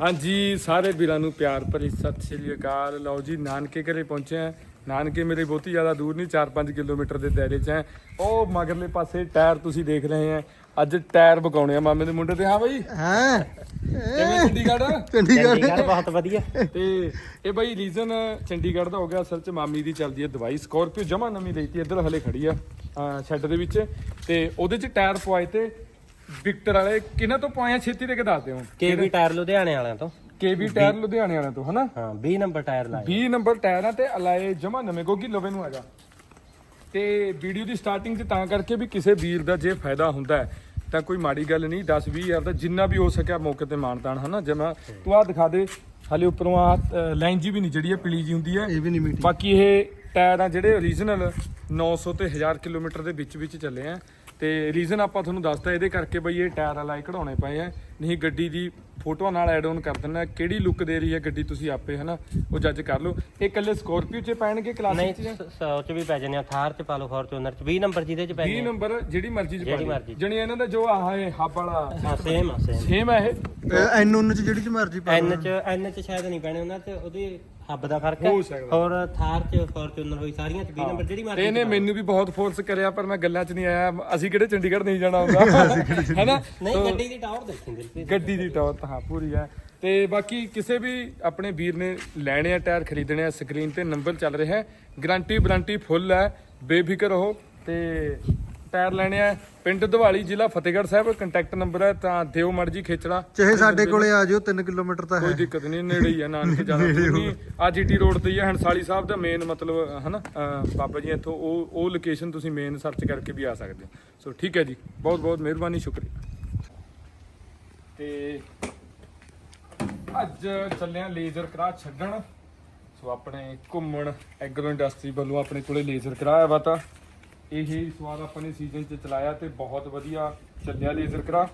ਹਾਂਜੀ ਸਾਰੇ ਵੀਰਾਂ ਨੂੰ ਪਿਆਰ ਭਰੀ ਸਤਿ ਸ਼੍ਰੀ ਅਕਾਲ। ਲਓ ਜੀ ਨਾਨਕੇ ਘਰੇ ਪਹੁੰਚੇ ਆ ਨਾਨਕੇ ਮੇਰੇ ਬਹੁਤੀ ਜ਼ਿਆਦਾ ਦੂਰ ਨਹੀਂ 4-5 ਕਿਲੋਮੀਟਰ ਦੇ ਦਾਇਰੇ 'ਚ ਹੈ। ਉਹ ਮਗਰਲੇ ਪਾਸੇ ਟਾਇਰ ਤੁਸੀਂ ਦੇਖ ਰਹੇ ਆ ਅੱਜ ਟਾਇਰ ਬਗਾਉਣੇ ਆ ਮਾਮੇ ਦੇ ਮੁੰਡੇ ਤੇ ਹਾਂ ਬਾਈ? ਹਾਂ। ਕਿਵੇਂ ਚੰਡੀਗੜ੍ਹ? ਚੰਡੀਗੜ੍ਹ। ਬਹੁਤ ਵਧੀਆ। ਤੇ ਇਹ ਬਾਈ ਰੀਜ਼ਨ ਚੰਡੀਗੜ੍ਹ ਦਾ ਹੋ ਗਿਆ ਅਸਲ 'ਚ ਮਾਮੀ ਦੀ ਚੱਲਦੀ ਹੈ ਦਵਾਈ। ਸਕੋਰਪੀਓ ਜਮਾ ਨਵੀਂ ਲਈ ਤੀ ਇੱਧਰ ਹਲੇ ਖੜੀ ਆ ਸ਼ੈੱਡ ਦੇ ਵਿੱਚ। ਤੇ ਉਹਦੇ 'ਚ ਟਾਇਰ ਪਵਾਏ ਤੇ ਵਿਕਟਰ ਵਾਲੇ ਕਿਹਨਾਂ ਤੋਂ ਪਵਾਏ ਆ ਛੇਤੀ ਦੇ ਕੇ ਦੱਸਦੇ ਹੋ ਕੇਵੀ ਟਾਇਰ ਲੁਧਿਆਣੇ ਵਾਲਿਆਂ ਤੋਂ। ਕੇਵੀ ਟਾਇਰ ਲੁਧਿਆਣੇ ਵਾਲਿਆਂ ਤੋਂ ਹਨਾ? ਹਾਂ 20 ਨੰਬਰ ਟਾਇਰ ਲਾਏ 20 ਨੰਬਰ ਟਾਇਰਾਂ ਤੇ ਅਲਾਏ ਜਮਾ ਨਵੇਂ ਗੋਗੀ ਲਵੇ ਨੂੰ ਹੈਗਾ ਤੇ ਵੀਡੀਓ ਦੀ ਸਟਾਰਟਿੰਗ 'ਚ ਤਾਂ ਕਰਕੇ ਵੀ ਕਿਸੇ ਵੀਰ ਦਾ ਜੇ ਫਾਇਦਾ ਹੁੰਦਾ ਹੈ, ਤਾਂ ਕੋਈ ਮਾੜੀ ਗੱਲ ਨਹੀਂ 10 20 ਹਜ਼ਾਰ ਦਾ ਜਿੰਨਾ ਵੀ ਹੋ ਸਕਿਆ ਮੌਕੇ ਤੇ ਮਾਨਤਾਨ ਹਨਾ? ਜਮਾ ਤੂੰ ਆ ਦਿਖਾ ਦੇ ਹਲੇ ਉੱਪਰੋਂ ਆ ਲਾਈਨ ਜੀ ਵੀ ਨਹੀਂ ਜਿਹੜੀ ਹੈ ਪੀਲੀ ਜੀ ਹੁੰਦੀ ਹੈ। ਇਹ ਵੀ ਨਹੀਂ ਮੀਟੀ ਬਾਕੀ ਇਹ ਟਾਇਰ ਆ ਜਿਹੜੇ ਓਰੀਜਨਲ 900 ਤੇ 1000 ਕਿਲੋਮੀਟਰ ਦੇ ਵਿੱਚ ਵਿੱਚ ਚੱਲੇ ਆ। ਤੇ ਰੀਜ਼ਨ ਆਪਾਂ ਤੁਹਾਨੂੰ ਦੱਸਤਾ ਇਹਦੇ ਕਰਕੇ ਬਈ ਇਹ ਟਾਇਰ ਵਾਲਾ ਹੀ ਕਢਾਉਣੇ ਪਏ ਆ। ਨਹੀਂ ਗੱਡੀ ਦੀ ਫੋਟੋਆਂ ਨਾਲ ਐਡ ਆਨ ਕਰ ਦਿੰਨਾ ਕਿਹੜੀ ਲੁੱਕ ਦੇ ਰਹੀ ਹੈ ਗੱਡੀ ਤੁਸੀਂ ਆਪੇ ਹਨਾ? ਉਹ ਜੱਜ ਕਰ ਲਓ। ਇਹ ਇਕੱਲੇ ਸਕੋਰਪੀਓ 'ਚ ਪੈਣਗੇ ਨਹੀਂ ਕਲਾਸਿਕ 'ਚ ਸੌ ਚ ਵੀ ਪੈ ਜਾਂਦੇ ਆ ਥਾਰ ਚ ਪਾ ਲਓ ਫੋਰਚੂਨਰ ਚ 20 ਨੰਬਰ ਜਿਹਦੇ ਚ ਪੈ 20 ਜਾਂਦੇ ਨੰਬਰ ਜਿਹੜੀ ਮਰਜ਼ੀ 'ਚ ਪਾ 'ਚ। ਜਣੀ ਇਹਨਾਂ ਦਾ ਜੋ ਆਹ ਇਹ ਹੱਬ ਵਾਲਾ ਹਾਂ ਸੇਮ ਆ ਸੇਮ ਸੇਮ ਹੈ ਇਹ। ਐਨ ਉਨ ਚ ਜਿਹੜੀ ਚ ਮਰਜ਼ੀ ਪਾ ਐਨ ਚ ਐਨ ਚ ਸ਼ਾਇਦ ਨਹੀਂ ਪੈਣੇ ਉਹਨਾਂ ਚ ਉਹਦੀ ਹੱਬ ਦਾ ਫ਼ਰਕ ਹੈ। ਹੋ ਸਕਦਾ। ਹੋਰ ਥਾਰ ਚ ਫੋਰਚੂਨਰ ਹੋਈ ਸਾਰੀਆਂ ਚ 20 ਨੰਬਰ ਜਿਹੜੀ ਮਰਜ਼ੀ ਇਹਨੇ ਮੈਨੂੰ ਵੀ ਬਹੁਤ ਫੋਰਸ ਕਰਿਆ ਪਰ ਮੈਂ ਗੱਲਾਂ 'ਚ ਨਹੀਂ ਆਇਆ। ਅਸੀਂ ਕਿਹੜੇ ਚੰਡੀਗੜ੍ਹ ਨਹੀਂ ਜਾਣਾ ਹੁੰਦਾ? ਹੈਨਾ? ਨਹੀਂ। ਗੱਡੀ ਦੀ ਟਾਵਰ ਦੇਖੀ ਦਿਲਪ੍ਰੀਤ ਗੱਡੀ ਦੀ ਟੌਰ ਤਾਂ ਹਾਂ ਪੂਰੀ ਹੈ। ਤੇ ਬਾਕੀ ਕਿਸੇ ਵੀ ਆਪਣੇ ਵੀਰ ਨੇ ਲੈਣੇ ਆ ਟਾਇਰ ਖਰੀਦਣੇ ਆ ਸਕਰੀਨ ਤੇ ਨੰਬਰ ਚੱਲ ਰਿਹਾ ਹੈ। ਗਾਰੰਟੀ ਵਾਰੰਟੀ ਫੁੱਲ ਹੈ। ਬੇਫਿਕਰ ਰਹੋ ਤੇ ਟਾਇਰ ਲੈਣੇ ਆ। ਪਿੰਡ ਦਿਵਾਲੀ ਜ਼ਿਲ੍ਹਾ ਫਤਿਹਗੜ੍ਹ ਸਾਹਿਬ ਕੰਟੈਕਟ ਨੰਬਰ ਹੈ ਤਾਂ ਦਿਓ ਮਰਜ਼ੀ ਖੇਚੜਾ। ਚਾਹੇ ਸਾਡੇ ਕੋਲੇ ਆ ਜਿਓ 3 ਕਿਲੋਮੀਟਰ ਤਾਂ ਕੋਈ ਹੈ। ਦਿੱਕਤ ਨਹੀਂ ਨੇੜੇ ਹੀ ਆ ਨਾਨਕ ਜਾਣਾ ਨਹੀਂ। ਆ ਜੀਟੀ ਰੋਡ ਤੇ ਹੀ ਆ ਹੰਸਾਲੀ ਸਾਹਿਬ ਦਾ ਮੇਨ ਮਤਲਬ ਹਨਾ? ਅਹ ਬਾਬਾ ਜੀ ਇੱਥੋਂ ਉਹ ਉਹ ਲੋਕੇਸ਼ਨ ਤੁਸੀਂ ਮੇਨ ਸਰਚ ਕਰਕੇ ਵੀ ਆ ਸਕਦੇ ਹੋ। ਸੋ ਠੀਕ ਹੈ ਜੀ ਬਹੁਤ ਬਹੁਤ ਮਿਹਰਬਾਨੀ ਸ਼ੁਕਰੀਆ। ਤੇ ਅੱਜ ਚੱਲੇ ਆ ਲੇਜ਼ਰ ਕਰਾ ਛੱਡਣ। ਸੋ ਆਪਣੇ ਘੁੰਮਣ ਐਗਰੋ ਇੰਡਸਟਰੀ ਵੱਲੋਂ ਆਪਣੇ ਕੋਲੇ ਲੇਜ਼ਰ ਕਰਾਇਆ ਵਾ ਤਾਂ ਇਹ ਸਵਾਦ ਆਪਾਂ ਨੇ ਸੀਜ਼ਨ 'ਚ ਚਲਾਇਆ ਤੇ ਬਹੁਤ ਵਧੀਆ ਚੱਲਿਆ ਲੇਜ਼ਰ ਕਰਾ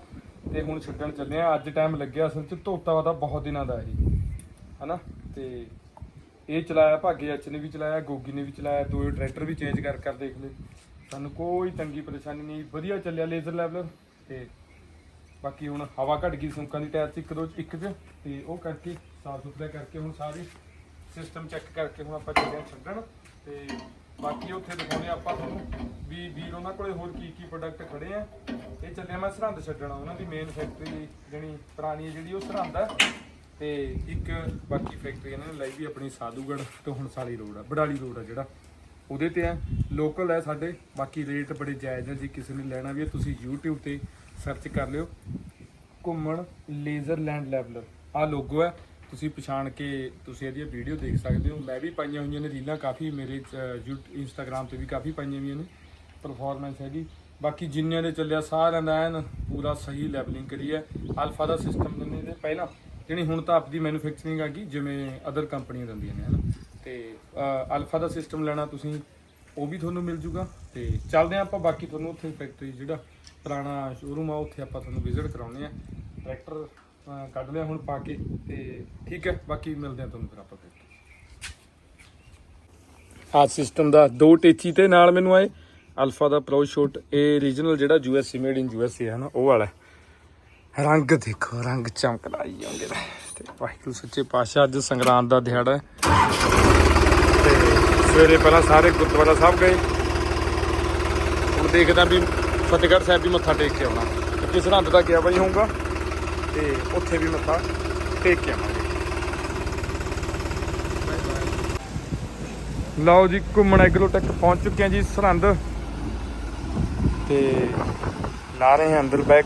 ਤੇ ਹੁਣ ਛੱਡਣ ਚੱਲੇ ਆ। ਅੱਜ ਟਾਈਮ ਲੱਗਿਆ ਅਸਲ 'ਚ ਧੋਤਾ ਵਾ ਬਹੁਤ ਦਿਨਾਂ ਦਾ ਇਹ। ਹਨਾ? ਤੇ ਇਹ ਚਲਾਇਆ, ਭਾਗੇ ਐਚ ਨੇ ਵੀ ਚਲਾਇਆ, ਗੋਗੀ ਨੇ ਵੀ ਚਲਾਇਆ, ਦੋ ਟਰੈਕਟਰ ਵੀ ਚੇਂਜ ਕਰ ਕਰ ਦੇਖ ਲਏ। ਸਾਨੂੰ ਕੋਈ ਤੰਗੀ ਪਰੇਸ਼ਾਨੀ ਨਹੀਂ। ਵਧੀਆ ਚੱਲਿਆ ਲੇਜ਼ਰ ਲੈਵਲ ਤੇ ਬਾਕੀ ਹੁਣ ਹਵਾ ਘਟ ਗਈ ਸੁੰਕਾਂ ਦੀ ਟਾਇਰ 'ਚ ਇੱਕ ਦੋ 'ਚ, ਇੱਕ 'ਚ। ਤੇ ਉਹ ਕਰਕੇ ਸਾਫ਼ ਸੁਥਰਾ ਕਰਕੇ ਹੁਣ ਸਾਰੇ ਸਿਸਟਮ ਚੈੱਕ ਕਰਕੇ ਹੁਣ ਆਪਾਂ ਚੱਲਿਆ ਛੱਡਣ। ਤੇ ਬਾਕੀ ਉੱਥੇ ਦਿਖਾਉਣੇ ਆਪਾਂ ਤੁਹਾਨੂੰ? ਵੀ ਵੀਰ ਉਹਨਾਂ ਕੋਲੇ ਹੋਰ ਕੀ ਕੀ ਪ੍ਰੋਡਕਟ ਖੜੇ ਆ? ਇਹ ਚੱਲਿਆ ਮੈਂ ਸਰਹੰਦ ਛੱਡਣਾ, ਉਹਨਾਂ ਦੀ ਮੇਨ ਫੈਕਟਰੀ ਜਿਹੜੀ ਪੁਰਾਣੀ ਹੈ ਜਿਹੜੀ ਉਹ ਸਰਹੰਦ ਹੈ ਤੇ ਇੱਕ ਬਾਕੀ ਫੈਕਟਰੀ ਇਹਨਾਂ ਨੇ ਲਈ ਵੀ ਆਪਣੀ ਸਾਧੂਗੜ ਤੋਂ ਹੰਸਾਲੀ ਰੋਡ ਆ, ਬਡਾਲੀ ਰੋਡ ਆ ਜਿਹੜਾ। ਉਹਦੇ ਤੇ ਆ ਲੋਕਲ ਹੈ ਸਾਡੇ, ਬਾਕੀ ਰੇਟ ਬੜੇ ਜਾਇਜ਼ ਹੈ ਜੇ ਕਿਸੇ ਨੇ ਲੈਣਾ ਵੀ ਹੈ ਤੁਸੀਂ YouTube ਤੇ ਸਰਚ ਕਰ ਲਿਓ। ਘੁੰਮਣ ਲੇਜ਼ਰ ਲੈਂਡ ਲੈਵਲਰ ਆ ਲੋਗੋ ਹੈ ਤੁਸੀਂ ਪਛਾਣ ਕੇ ਤੁਸੀਂ ਇਹਦੀਆਂ ਵੀਡੀਓ ਦੇਖ ਸਕਦੇ ਹੋ। ਮੈਂ ਵੀ ਪਾਈਆਂ ਹੋਈਆਂ ਨੇ, ਰੀਲਾਂ ਕਾਫੀ ਮੇਰੇ ਇੰਸਟਾਗ੍ਰam ਤੇ ਵੀ ਕਾਫੀ ਪਾਈਆਂ ਹੋਈਆਂ ਨੇ। ਪਰਫਾਰਮੈਂਸ ਹੈਗੀ। ਬਾਕੀ ਜਿੰਨਿਆਂ ਦੇ ਚੱਲਿਆ, ਸਾਰਿਆਂ ਦਾ ਐਨ ਪੂਰਾ ਸਹੀ ਲੈਵਲਿੰਗ ਕਰੀ ਹੈ। ਅਲਫਾ ਦਾ ਸਿਸਟਮ ਦਿੰਦੇ ਨੇ ਪਹਿਲਾਂ ਜਿਹੜੀ ਹੁਣ ਤਾਂ ਆਪਦੀ ਮੈਨੂਫੈਕਚਰਿੰਗ ਆ ਗਈ, ਜਿਵੇਂ ਅਦਰ ਕੰਪਨੀਆਂ ਦਿੰਦੀਆਂ ਨੇ, ਹਨਾ। ਤੇ ਅਲਫਾ ਦਾ ਸਿਸਟਮ ਲੈਣਾ ਤੁਸੀਂ, ਉਹ ਵੀ ਤੁਹਾਨੂੰ ਮਿਲ ਜੂਗਾ। ਤੇ ਚੱਲਦੇ ਹਾਂ ਆਪਾਂ ਬਾਕੀ ਤੁਹਾਨੂੰ ਉੱਥੇ ਫੈਕਟਰੀ ਜਿਹੜਾ ਪੁਰਾਣਾ ਸ਼ੋਰੂਮ ਆ, ਉੱਥੇ ਆਪਾਂ ਤੁਹਾਨੂੰ ਵਿਜ਼ਿਟ ਕਰਾਉਣੇ ਆ ਟਰੈਕਟਰ ਕੱਢ ਲਿਆ ਹੁਣ ਪਾ ਕੇ ਤੇ ਠੀਕ ਹੈ, ਬਾਕੀ ਮਿਲਦੇ ਆ ਤੁਹਾਨੂੰ ਫਿਰ ਆਪਾਂ ਫੈਕਟਰੀ ਆ ਸਿਸਟਮ ਦਾ ਦੋ ਟੇਚੀ ਤੇ ਨਾਲ ਮੈਨੂੰ ਆਏ ਅਲਫਾ ਦਾ ਪ੍ਰੋ ਸ਼ੋਟ ਇਹ ਰੀਜਨਲ ਜਿਹੜਾ ਯੂਐਸਏ ਮੇਡ ਇਨ ਯੂਐਸਏ ਹੈ ਨਾ, ਉਹ ਵਾਲਾ ਰੰਗ ਦੇਖੋ, ਰੰਗ ਚਮਕਦਾ ਹੀ ਆਉਂਦੇ ਨੇ ਤੇ ਵਾਹਿਗੁਰੂ ਸੱਚੇ ਪਾਤਸ਼ਾਹ, ਅੱਜ ਸੰਗਰਾਂਦ ਦਾ ਦਿਹਾੜਾ ਤੇ ਸਵੇਰੇ ਪਹਿਲਾਂ ਸਾਰੇ ਗੁਰਦੁਆਰਾ ਸਾਹਿਬ ਗਏ। ਹੁਣ ਦੇਖਦਾ ਵੀ ਫਤਿਹਗੜ੍ਹ ਸਾਹਿਬ ਵੀ ਮੱਥਾ ਟੇਕ ਕੇ ਆਉਣਾ। ਕਿਉਂਕਿ ਸਰਹੰਦ ਦਾ ਗਿਆ ਬਈ ਹੋਊਗਾ? ਤੇ ਉੱਥੇ ਵੀ ਮੱਥਾ ਟੇਕ ਕੇ ਆਵਾਂਗੇ। ਲਓ ਜੀ, ਘੁੰਮਣ ਐਗਰੋ ਤੱਕ ਪਹੁੰਚ ਚੁੱਕੇ ਹਾਂ ਜੀ, ਸਰਹੰਦ। ਤੇ ਲਾ ਰਹੇ ਹਾਂ ਅੰਦਰ ਬੈਕ।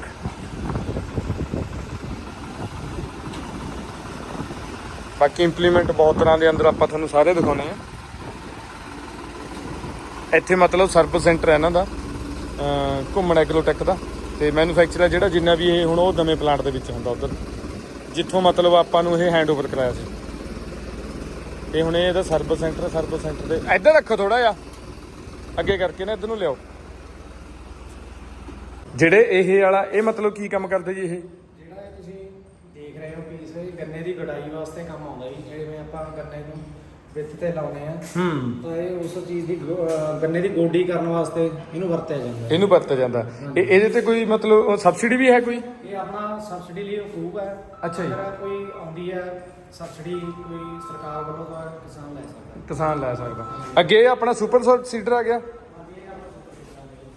ਬਾਕੀ ਇੰਪਲੀਮੈਂਟ ਬਹੁਤ ਤਰ੍ਹਾਂ ਦੇ ਅੰਦਰ ਆਪਾਂ ਤੁਹਾਨੂੰ ਸਾਰੇ ਦਿਖਾਉਣੇ ਆ। ਇੱਥੇ ਮਤਲਬ ਸਰਵਿਸ ਸੈਂਟਰ ਹੈ ਇਹਨਾਂ ਦਾ ਘੁੰਮਣ ਐਗਰੋਟੈਕ ਦਾ। ਤੇ ਮੈਨੂਫੈਕਚਰਰ ਜਿਹੜਾ ਜਿੰਨਾ ਵੀ ਇਹ ਹੁਣ ਉਹ ਨਵੇਂ ਪਲਾਂਟ ਦੇ ਵਿੱਚ ਹੁੰਦਾ ਉਧਰ। ਜਿੱਥੋਂ ਮਤਲਬ ਆਪਾਂ ਨੂੰ ਇਹ ਹੈਂਡਓਵਰ ਕਰਾਇਆ ਸੀ। ਇਹ ਹੁਣ ਇਹਦਾ ਸਰਵਿਸ ਸੈਂਟਰ ਸਰਵਿਸ ਸੈਂਟਰ ਦੇ ਇੱਧਰ ਰੱਖੋ ਥੋੜਾ ਜਿਹਾ। ਅੱਗੇ ਕਰਕੇ ਨਾ ਇੱਧਰ ਨੂੰ ਲਿਆਓ। ਜਿਹੜੇ ਇਹ ਵਾਲਾ, ਇਹ ਮਤਲਬ ਕੀ ਕੰਮ ਕਰਦੇ ਜੀ ਇਹ? ਜਿਹੜਾ ਇਹ ਤੁਸੀਂ ਦੇਖ ਰਹੇ ਹੋ ਪੀਸ ਇਹ ਗੰਨੇ ਦੀ ਗੜਾਈ ਵਾਸਤੇ ਕੰਮ ਆਉਂਦਾ ਜੀ। ਜਿਵੇਂ ਆਪਾਂ ਗੰਨੇ ਨੂੰ ਵਿੱਚ ਤੇ ਲਾਉਨੇ ਆ। ਹੂੰ। ਤਾਂ ਇਹ ਉਸ ਚੀਜ਼ ਦੀ ਗੋ- ਅਹ ਗੰਨੇ ਦੀ ਗੋਡੀ ਕਰਨ ਵਾਸਤੇ ਇਹਨੂੰ ਵਰਤਿਆ ਜਾਂਦਾ ਹੈ। ਇਹਨੂੰ ਵਰਤਿਆ ਜਾਂਦਾ। ਇਹ ਇਹਦੇ ਤੇ ਕੋਈ ਮਤਲਬ ਸਬਸਿਡੀ ਵੀ ਹੈ ਕੋਈ? ਇਹ ਆਪਣਾ ਸਬਸਿਡੀ ਲਈ ਅਪਰੂਵ ਹੈ। ਅੱਛਾ ਜੀ। ਅਗਰ ਕੋਈ ਆਉਂਦੀ ਹੈ ਸਬਸਿਡੀ ਕੋਈ ਸਰਕਾਰ ਵੱਲੋਂ ਤਾਂ ਕਿਸਾਨ ਲੈ ਸਕਦਾ। ਹੈ ਕਿਸਾਨ ਲੈ ਸਕਦਾ। ਅੱਗੇ ਇਹ ਆਪਣਾ ਸੁਪਰ ਸੀਡਰ ਆ ਗਿਆ।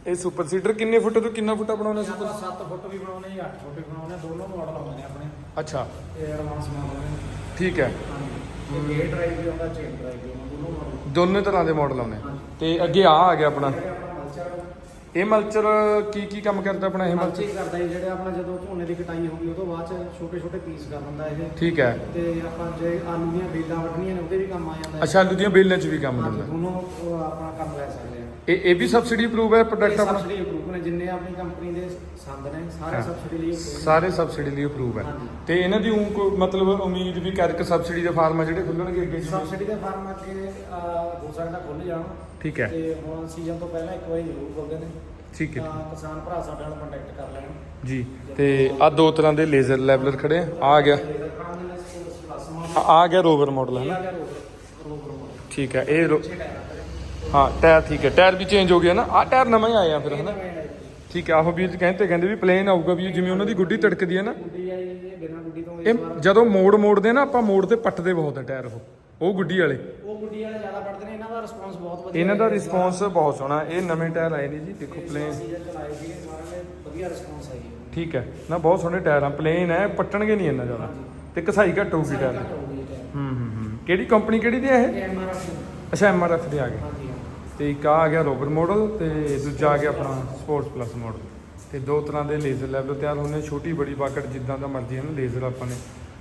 ਇਹ ਸੁਪਰ ਸੀਡਰ ਕਿੰਨੇ ਫੁੱਟ ਤੋਂ ਕਿੰਨਾ ਫੁੱਟ ਬਣਾਉਣਾ ਸੁਪਰ? ਆਪਾਂ 7 ਫੁੱਟ ਵੀ ਬਣਾਉਣੇ ਜਾਂ 8 ਫੁੱਟ ਵੀ ਬਣਾਉਣੇ ਦੋਨੋਂ ਮਾਡਲ ਆਉਂਦੇ ਨੇ ਆਪਣੇ। ਅੱਛਾ। ਇਹ ਐਡਵਾਂਸ ਮਾਡਲ ਨੇ। ਠੀਕ ਹੈ। ਹਾਂਜੀ। ਇਹ ਗੇਅਰ ਡਰਾਈਵ ਵੀ ਆਉਂਦਾ ਚੇਨ ਡਰਾਈਵ ਵੀ ਆਉਂਦਾ ਦੋਨੋਂ ਮਾਡਲ ਦੋਨੇ ਤਰ੍ਹਾਂ ਦੇ ਮਾਡਲ ਆਉਣੇ ਤੇ ਅੱਗੇ ਆ ਆ ਗਿਆ ਆਪਣਾ। ਇਹ ਮਲਚਰ ਕੀ ਕੀ ਕੰਮ ਕਰਦਾ ਆਪਣਾ ਇਹ ਮਲਚਰ ਕਰਦਾ ਜੀ ਜਿਹੜੇ ਆਪਣਾ ਜਦੋਂ ਝੋਨੇ ਦੀ ਕਟਾਈ ਹੋ ਗਈ ਉਹ ਤੋਂ ਬਾਅਦ ਚ ਛੋਟੇ ਛੋਟੇ ਪੀਸ ਕਰ ਦਿੰਦਾ ਇਹ। ਠੀਕ ਹੈ। ਤੇ ਆਪਾਂ ਜੇ ਆਲੂ ਦੀਆਂ ਬੇਲਾਂ ਵੱਢਣੀਆਂ ਨੇ ਉਹਦੇ ਵੀ ਕੰਮ ਆ ਜਾਂਦਾ। ਹੈ। ਅੱਛਾ ਆਲੂ ਦੀਆਂ ਬੇਲਣੇ ਚ ਵੀ ਕੰਮ ਦਿੰਦਾ ਦੋਨੋਂ ਆਪਣਾ ਕੰਮ ਲੈ ਸਕਦੇ ਇਹ ਇਹ ਵੀ ਸਬਸਿਡੀ ਅਪਰੂਵ ਹੈ ਪ੍ਰੋਡਕਟ ਆਪਣਾ? ਸਬਸਿਡੀ ਅਪਰੂਵ ਨੇ ਜਿੰਨੇ ਆਪਣੀ ਕੰਪਨੀ ਦੇ ਸੰਦ ਨੇ ਸਾਰੇ। ਸਬਸਿਡੀ ਲਈ approved ਨੇ। ਸਾਰੇ ਸਬਸਿਡੀ ਲਈ ਅਪਰੂਵ ਹੈ। ਹਾਂਜੀ। ਤੇ ਇਹਨਾਂ ਦੀ ਊਂ ਕੋਈ ਮਤਲਬ ਉਮੀਦ ਵੀ ਕਰਕੇ ਸਬਸਿਡੀ ਦੇ ਫਾਰਮ ਆ ਜਿਹੜੇ ਖੁੱਲਣਗੇ ਅੱਗੇ ਜਿਵੇਂ- ਸਬਸਿਡੀ ਦੇ ਫਾਰਮ ਅੱਗੇ ਅਹ, ਹੋ ਸਕਦਾ ਖੁੱਲ ਜਾਣ। ਠੀਕ ਹੈ। ਤੇ ਹੁਣ ਸੀਜ਼ਨ ਤੋਂ ਪਹਿਲਾਂ ਇੱਕ ਵਾਰੀ ਜ਼ਰੂਰ ਖੁੱਲਦੇ ਨੇ ਠੀਕ ਹੈ। ਤਾਂ ਕਿਸਾਨ ਭਰਾ ਸਾਡੇ ਨਾਲ ਕੰਟੈਕਟ ਕਰ ਲੈਣ। ਜੀ ਤੇ ਆ ਦੋ ਤਰ੍ਹਾਂ ਦੇ ਲੇਜ਼ਰ ਲੈਵਲਰ ਖੜੇ ਆ। ਆਹ ਆ ਗਿਆ। ਲੇਜ਼ਰ ਕਰਾਉਣ ਦੇ ਪਲੱਸ ਮਾਡਲ ਆ ਆ ਗਿਆ ਰੋਵਰ ਮਾਡਲ ਹੈ ਨਾ? ਆ ਗਿਆ ਰੋਵਰ ਮਾਡਲ ਠੀਕ ਹੈ ਇਹ ਰੋ- ਛੇ ਟਾਇਰ। ਹਾਂ ਟਾਇਰ ਠੀਕ ਹੈ। ਟਾਇਰ ਵੀ ਚੇਂਜ ਹੋ ਗਿਆ ਨਾ। ਆ ਟਾਇਰ ਨਵਾਂ ਹੀ ਆਇਆ ਫਿਰ ਹਨਾ? ਆਏ। ਠੀਕ ਹੈ ਆਹੋ ਵੀ ਕਹਿੰਦੇ ਕਹਿੰਦੇ ਵੀ ਪਲੇਨ ਆਊਗਾ ਵੀ ਜਿਵੇਂ ਉਹਨਾਂ ਦੀ ਗੁੱਡੀ ਤੜਕਦੀ ਹੈ ਨਾ। ਇਹ ਜਦੋਂ ਮੋੜ ਮੋੜਦੇ ਆ ਨਾ ਆਪਾਂ ਮੋੜ ਤੇ ਪੱਟਦੇ ਬਹੁਤ ਆ ਟਾਇਰ ਉਹ। ਉਹ ਗੁੱਡੀ ਵਾਲੇ। ਉਹ ਗੁੱਡੀ ਵਾਲੇ ਜ਼ਿਆਦਾ ਪੜਦੇ ਨੇ ਇਹਨਾਂ ਦਾ ਰਿਸਪੌਂਸ ਬਹੁਤ ਵਧੀਆ ਇਹਨਾਂ ਦਾ ਰਿਸਪੌਂਸ ਬਹੁਤ ਸੋਹਣਾ। ਇਹ ਨਵੇਂ ਟਾਇਰ ਆਏ ਨੇ ਜੀ ਦੇਖੋ ਪਲੇਨ ਵਧੀਆ ਰਿਸਪੌਂਸ ਆਈ ਹੈ। ਠੀਕ ਹੈ। ਨਾ ਬਹੁਤ ਸੋਹਣੇ ਟਾਇਰ ਆ ਪਲੇਨ ਹੈ ਪੱਟਣਗੇ ਨਹੀਂ ਇੰਨਾ ਜ਼ਿਆਦਾ। ਤੇ ਕਸਾਈ ਘੱਟ ਹੋਊਗੀ ਟਾਇਰ। ਹੂੰ ਹੂੰ ਹੂੰ। ਕਿਹੜੀ ਕੰਪਨੀ ਕਿਹੜੀ ਦੀ ਹੈ ਇਹ? ਐਮਆਰਐਫ ਅੱਛਾ ਐਮਆਰਐਫ ਦੇ ਆ ਗਏ। ਤੇ ਇੱਕ ਆ ਆ ਗਿਆ ਰੋਬਰ ਮਾਡਲ ਤੇ ਦੂਜਾ ਆ ਗਿਆ ਆਪਣਾ ਸਪੋਰਟਸ ਪਲੱਸ ਮਾਡਲ ਤੇ ਦੋ ਤਰ੍ਹਾਂ ਦੇ ਲੇਜ਼ਰ ਲੈਵਲ ਤਿਆਰ ਹੋਣੇ ਛੋਟੀ ਬੜੀ ਬਾਕਟ ਜਿੱਦਾਂ ਦਾ ਮਰਜ਼ੀ ਹੈ ਨਾ ਲੇਜ਼ਰ ਆਪਾਂ ਨੇ।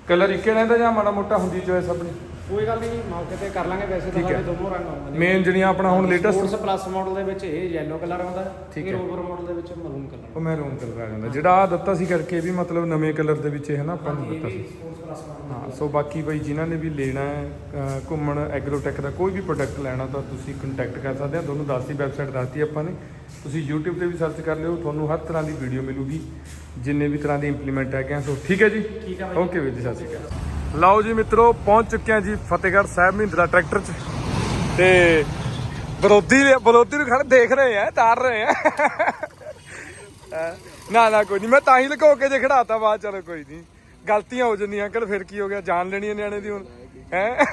ਕਲਰ ਇੱਕੇ ਰਹਿੰਦਾ ਜਾਂ ਮਾੜਾ ਮੋਟਾ ਹੁੰਦੀ ਚੋਇਸ ਆਪਣੀ? ਕੋਈ ਗੱਲ ਨਹੀਂ ਮੌਕੇ ਤੇ ਕਰ ਲਾਂਗੇ ਵੈਸੇ ਤਾਂ ਠੀਕ ਹੈ। ਸਾਰੇ ਦੋਨੋਂ ਰੰਗ ਆਉਂਦੇ ਨੇ। ਮੇਨ ਜਿਹੜੀਆਂ ਆਪਣਾ ਹੁਣ ਲੇਟੈਸਟ ਪਲੱਸ ਮਾਡਲ ਦੇ ਵਿੱਚ ਇਹ ਯੈਲੋ ਕਲਰ ਆਉਂਦਾ ਠੀਕ ਹੈ। ਰੋਵਰ ਮਾਡਲ ਦੇ ਵਿੱਚ ਮਰੂਨ ਕਲਰ ਉਹ ਮੈਰੂਨ ਕਲਰ ਆ ਜਾਂਦਾ। ਜਿਹੜਾ ਆ ਦਿੱਤਾ ਸੀ ਕਰਕੇ ਵੀ ਮਤਲਬ ਨਵੇਂ ਕਲਰ ਦੇ ਵਿੱਚ ਹੈ ਨਾ ਆਪਾਂ ਨੂੰ ਇਹ ਦਿੱਤਾ ਵੀ ਸੀ ਸਪੋਰਟਸ ਪਲੱਸ ਮਾਡਲ ਹਾਂ ਸੋ ਬਾਕੀ ਬਈ ਜਿਨ੍ਹਾਂ ਨੇ ਵੀ ਲੈਣਾ ਹੈ ਘੁੰਮਣ ਐਗਰੋਟੈਕ ਦਾ ਕੋਈ ਵੀ ਪ੍ਰੋਡਕਟ ਲੈਣਾ ਤਾਂ ਤੁਸੀਂ ਕੰਟੈਕਟ ਕਰ ਸਕਦੇ ਆ। ਤੁਹਾਨੂੰ ਦੱਸਤੀ ਵੈਬਸਾਈਟ ਦੱਸਤੀ ਆਪਾਂ ਨੇ। ਤੁਸੀਂ YouTube ਤੇ ਵੀ ਸਰਚ ਕਰ ਲਿਓ ਤੁਹਾਨੂੰ ਹਰ ਤਰ੍ਹਾਂ ਦੀ ਵੀਡੀਓ ਮਿਲੂਗੀ ਜਿੰਨੇ ਵੀ ਤਰ੍ਹਾਂ ਦੇ ਇੰਪਲੀਮੈਂਟ ਹੈਗੇ ਆ। ਸੋ ਠੀਕ ਹੈ ਜੀ। ਠੀਕ ਹੈ ਬਾਈ। ਓਕੇ ਵੀਰ ਜੀ ਸਤਿ ਸ਼੍ਰੀ ਅਕਾਲ। ਲਓ ਜੀ ਮਿੱਤਰੋ, ਪਹੁੰਚ ਚੁੱਕੇ ਆ ਜੀ ਫਤਿਹਗੜ੍ਹ ਸਾਹਿਬ ਮਹਿੰਦਰਾ ਟਰੈਕਟਰ 'ਚ। ਤੇ ਵਿਰੋਧੀ ਵਿਰੋਧੀ ਨੂੰ ਖੜ ਦੇਖ ਰਹੇ ਆ, ਤਾਰ ਰਹੇ ਆ। ਹੈਂ। ਨਾ ਨਾ, ਕੋਈ ਨਹੀਂ ਮੈਂ ਤਾਂ ਹੀ ਲੁਕੋ ਕੇ ਜੇ ਖੜਾਤਾ, ਬਾਅਦ ਚਲੋ ਕੋਈ ਨਹੀਂ ਗਲਤੀਆਂ ਹੋ ਜਾਂਦੀਆਂ, ਅੰਕਲ, ਫਿਰ ਕੀ ਹੋ ਗਿਆ? ਜਾਨ ਲੈਣੀ ਹੈ ਨਿਆਣੇ ਦੀ ਹੁਣ, ਹੈ?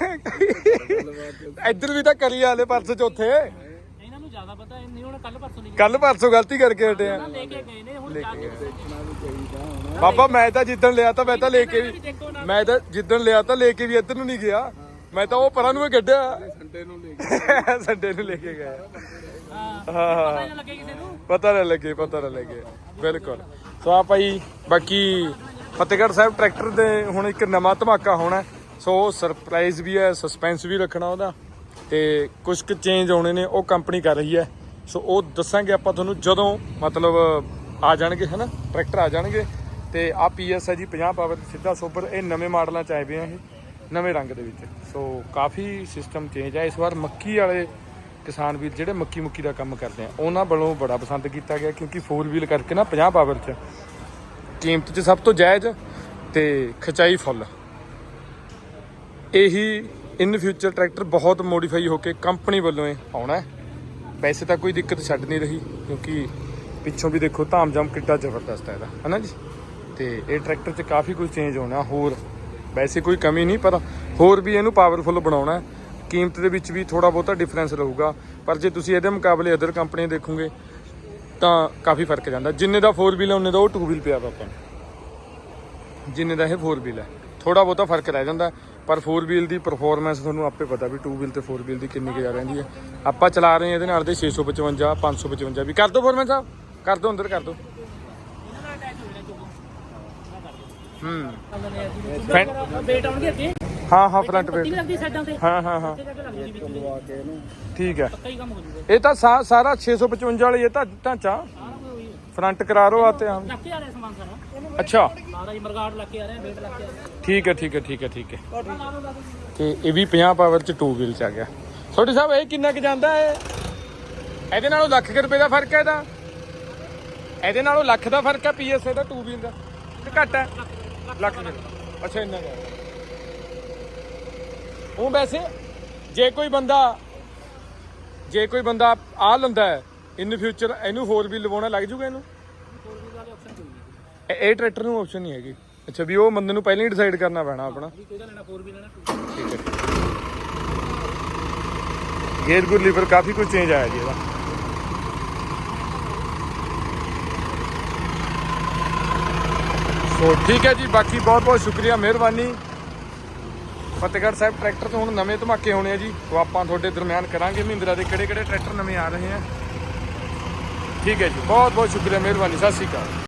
ਇੱਧਰ ਵੀ ਤਾਂ ਕਰੀ ਆਲੇ ਪਰਸ ਚੌਥੇ। ਪਤਾ ਨਹੀਂ ਹੁਣ ਕੱਲ ਪਰਸੋਂ ਦੀ ਕੱਲ ਪਰਸੋਂ ਗਲਤੀ ਕਰਕੇ ਹਟੇ ਆ। ਲੈ ਕੇ ਗਏ ਨੇ ਹੁਣ ਜਾ ਕੇ ਬਾਬਾ ਮੈਂ ਤਾਂ ਜਿੱਦਣ ਲਿਆ ਤਾਂ ਮੈਂ ਤਾਂ ਲੈ ਕੇ ਵੀ ਮੈਂ ਤਾਂ ਜਿੱਦਣ ਲਿਆ ਤਾਂ ਲੈ ਕੇ ਵੀ ਇੱਧਰ ਨੂੰ ਨਹੀਂ ਗਿਆ। ਮੈਂ ਤਾਂ ਉਹ ਪਰਾਂ ਨੂੰ ਹੀ ਕੱਢਿਆ। ਸੰਡੇ ਨੂੰ ਲੈ ਕੇ ਸੰਡੇ ਨੂੰ ਲੈ ਕੇ ਗਿਆ। ਹਾਂ ਹਾਂ ਪਤਾ ਨਾ ਲੱਗੇ ਕਿਸੇ ਨੂੰ। ਪਤਾ ਨਾ ਲੱਗੇ ਪਤਾ ਨਾ ਲੱਗੇ। ਬਿਲਕੁਲ। ਸੋ ਆ ਭਾਈ ਬਾਕੀ ਫਤਿਹਗੜ੍ਹ ਸਾਹਿਬ ਟਰੈਕਟਰ ਦੇ ਹੁਣ ਇੱਕ ਨਵਾਂ ਧਮਾਕਾ ਹੋਣਾ। ਸੋ ਸਰਪ੍ਰਾਈਜ਼ ਵੀ ਹੈ ਸਸਪੈਂਸ ਵੀ ਰੱਖਣਾ ਉਹਦਾ। ਤੇ ਕੁਝ ਕੁ ਚੇਂਜ ਆਉਣੇ ਨੇ ਉਹ ਕੰਪਨੀ ਕਰ ਰਹੀ ਹੈ। ਸੋ ਉਹ ਦੱਸਾਂਗੇ ਆਪਾਂ ਤੁਹਾਨੂੰ ਜਦੋਂ ਮਤਲਬ ਆ ਜਾਣਗੇ, ਹਨਾ? ਟਰੈਕਟਰ ਆ ਜਾਣਗੇ ਤੇ ਆ ਪੀਐਸ ਹੈ ਜੀ 50 ਪਾਵਰ ਸਿੱਧਾ ਸੁਪਰ ਇਹ ਨਵੇਂ ਮਾਡਲਾਂ ਚ ਆਏ ਪਏ ਆ ਇਹ, ਨਵੇਂ ਰੰਗ ਦੇ ਵਿੱਚ। ਸੋ ਕਾਫੀ ਸਿਸਟਮ ਚੇਂਜ ਆ। ਇਸ ਵਾਰ ਮੱਕੀ ਵਾਲੇ ਕਿਸਾਨ ਵੀਰ ਜਿਹੜੇ ਮੱਕੀ ਮੁੱਕੀ ਦਾ ਕੰਮ ਕਰਦੇ ਆ, ਉਹਨਾਂ ਵੱਲੋਂ ਬੜਾ ਪਸੰਦ ਕੀਤਾ ਗਿਆ ਕਿਉਂਕਿ 4 ਵੀਲ ਕਰਕੇ ਨਾ 50 ਪਾਵਰ ਚ ਕੀਮਤ 'ਚ ਸਭ ਤੋਂ ਜਾਇਜ਼ ਤੇ ਖਚਾਈ ਫੁੱਲ। ਇਹੀ ਇਨ ਫਿਊਚਰ ਟਰੈਕਟਰ ਬਹੁਤ ਮੋਡੀਫਾਈ ਹੋ ਕੇ ਕੰਪਨੀ ਵੱਲੋਂ ਇਹ ਆਉਣਾ ਹੈ। ਵੈਸੇ ਤਾਂ ਕੋਈ ਦਿੱਕਤ ਛੱਡ ਨਹੀਂ ਰਹੀ, ਕਿਉਂਕਿ ਪਿੱਛੋਂ ਵੀ ਦੇਖੋ ਧਾਮ ਜਾਮ ਕਿੱਡਾ ਜ਼ਬਰਦਸਤ ਹੈ ਇਹਦਾ, ਹਨਾ ਜੀ? ਤੇ ਇਹ ਟਰੈਕਟਰ 'ਚ ਕਾਫੀ ਕੁਝ ਚੇਂਜ ਹੋਣਾ, ਹੋਰ ਵੈਸੇ ਕੋਈ ਕਮੀ ਨਹੀਂ, ਪਰ ਹੋਰ ਵੀ ਇਹਨੂੰ ਪਾਵਰਫੁੱਲ ਬਣਾਉਣਾ ਕੀਮਤ ਦੇ ਵਿੱਚ ਵੀ ਥੋੜਾ ਬਹੁਤਾ ਡਿਫਰੈਂਸ ਰਹੂਗਾ, ਪਰ ਜੇ ਤੁਸੀਂ ਇਹਦੇ ਮੁਕਾਬਲੇ ਅਦਰ ਕੰਪਨੀਆਂ ਦੇਖੋਗੇ, ਤਾਂ ਕਾਫੀ ਫ਼ਰਕ ਜਾਂਦਾ। ਜਿੰਨੇ ਦਾ 4 ਵੀਲ ਹੈ, ਉਹਨੇ ਦਾ ਉਹ 2 ਵੀਲ ਪਿਆ ਵਾ ਆਪਾਂ ਜਿੰਨੇ ਦਾ ਇਹ 4 ਵੀਲ ਹੈ ਥੋੜਾ ਬਹੁਤਾ ਫ਼ਰਕ ਰਹਿ ਜਾਂਦਾ। ਪਰ 4 ਵੀਲ ਦੀ ਪਰਫਾਰਮੈਂਸ ਤੁਹਾਨੂੰ ਆਪੇ ਪਤਾ ਵੀ 2 ਵੀਲ ਤੇ 4 ਵੀਲ ਦੀ ਕਿੰਨੀ ਕੁ ਜ਼ਿਆਦਾ ਰਹਿੰਦੀ ਹੈ। ਆਪਾਂ ਚਲਾ ਰਹੇ ਹਾਂ ਇਹਦੇ ਨਾਲ ਦੇ 655 555 ਵੀ। ਕਰ ਦਿਓ ਫੋਰਮੈਨ ਸਾਹਿਬ ਕਰ ਦਿਓ ਅੰਦਰ ਕਰ ਦਿਓ ਹੂੰ। ਫਰੰਟ- ਵੇਟ ਆਉਣਗੇ ਅੱਗੇ? ਹਾਂ ਹਾਂ ਫਰੰਟ ਵੇਟ ਹਾਂ ਹਾਂ ਹਾਂ। ਜਾ ਠੀਕ ਹੈ। ਪੱਕਾ ਹੀ ਕੰਮ ਹੋ ਜੂਗਾ। ਇਹ ਤਾਂ ਸਾ- ਸਾਰਾ 655 ਵਾਲੀ ਇਹ ਤਾਂ ਢਾਂਚਾ। ਫਰੰਟ ਕਰਾ ਰੋ ਆਤੇ ਹਾਂ ਲੱਗ ਕੇ ਆ ਰਿਹਾ ਸਮਾਨ ਸਾਰਾ। ਅੱਛਾ। ਸਾਰਾ ਹੀ ਮਰਗਾੜ ਲੱਗ ਕੇ ਆ ਰਿਹਾ ਵੇਟ ਲੱਗ ਕੇ ਆ ਰਿਹਾ। ਠੀਕ ਹੈ ਠੀਕ ਹੈ ਠੀਕ ਹੈ ਠੀਕ ਹੈ। ਤੇ ਇਹ ਵੀ 50 ਪਾਵਰ ਚ 2 ਵੀਲ ਚ ਆ ਗਿਆ। ਛੋਟੀ ਸਾਹਿਬ ਇਹ ਕਿੰਨਾ ਕੁ ਜਾਂਦਾ ਹੈ ਇਹਦੇ ਨਾਲੋਂ ਲੱਖ ਕੁ ਰੁਪਏ ਦਾ ਫ਼ਰਕ ਹੈ ਇਹਦਾ? ਇਹਦੇ ਨਾਲੋਂ ਲੱਖ ਦਾ ਫ਼ਰਕ ਹੈ ਪੀਐਸਏ ਦਾ 2 ਵੀਲ ਦਾ? ਤੇ ਘੱਟ ਹੈ? ਲੱਖ ਦਾ ਅੱਛਾ ਇੰਨਾ ਦਾ ਉਹ ਵੈਸੇ ਜੇ ਕੋਈ ਬੰਦਾ ਜੇ ਕੋਈ ਬੰਦਾ ਆ ਲੈਂਦਾ ਹੈ ਇਨ ਫਿਊਚਰ ਇਹਨੂੰ ਹੋਰ ਵੀ ਲਵਾਉਣਾ ਲੱਗ ਜੂਗਾ ਇਹਨੂੰ? ਫੋਰ ਵੀਲ ਵਾਲੇ ਆਪਸ਼ਨ ਕੋਈ ਨਹੀਂ ਇਹ- ਇਹ ਟਰੈਕਟਰ ਨੂੰ ਆਪਸ਼ਨ ਨਹੀਂ ਹੈਗੀ। ਅੱਛਾ ਵੀ ਉਹ ਬੰਦੇ ਨੂੰ ਪਹਿਲਾਂ ਹੀ ਡਿਸਾਈਡ ਕਰਨਾ ਪੈਣਾ ਆਪਣਾ। ਵੀ ਕਿਹੜਾ ਲੈਣਾ ਫੋਰ ਵੀਲ ਲੈਣਾ? two wheel ਠੀਕ ਹੈ। ਗੇਅਰ ਗੁਰ ਲੀਵਰ ਕਾਫੀ ਕੁਝ ਚੇਂਜ ਆਇਆ ਜੀ ਇਹਦਾ। ਸੋ ਠੀਕ ਹੈ ਜੀ ਬਾਕੀ ਬਹੁਤ ਬਹੁਤ ਸ਼ੁਕਰੀਆ ਮਿਹਰਬਾਨੀ। ਫਤਿਹਗੜ੍ਹ ਸਾਹਿਬ ਟਰੈਕਟਰ ਤੋਂ ਹੁਣ ਨਵੇਂ ਧਮਾਕੇ ਹੋਣੇ ਆ ਜੀ। ਉਹ ਆਪਾਂ ਤੁਹਾਡੇ ਦਰਮਿਆਨ ਕਰਾਂਗੇ। ਮਹਿੰਦਰਾ ਦੇ ਕਿਹੜੇ ਕਿਹੜੇ ਟਰੈਕਟਰ ਨਵੇਂ ਆ ਰਹੇ ਆ। ਠੀਕ ਹੈ ਜੀ। ਬਹੁਤ ਬਹੁਤ ਸ਼ੁਕਰੀਆ ਮਿਹਰਬਾਨੀ ਸਤਿ ਸ਼੍ਰੀ ਅਕਾਲ।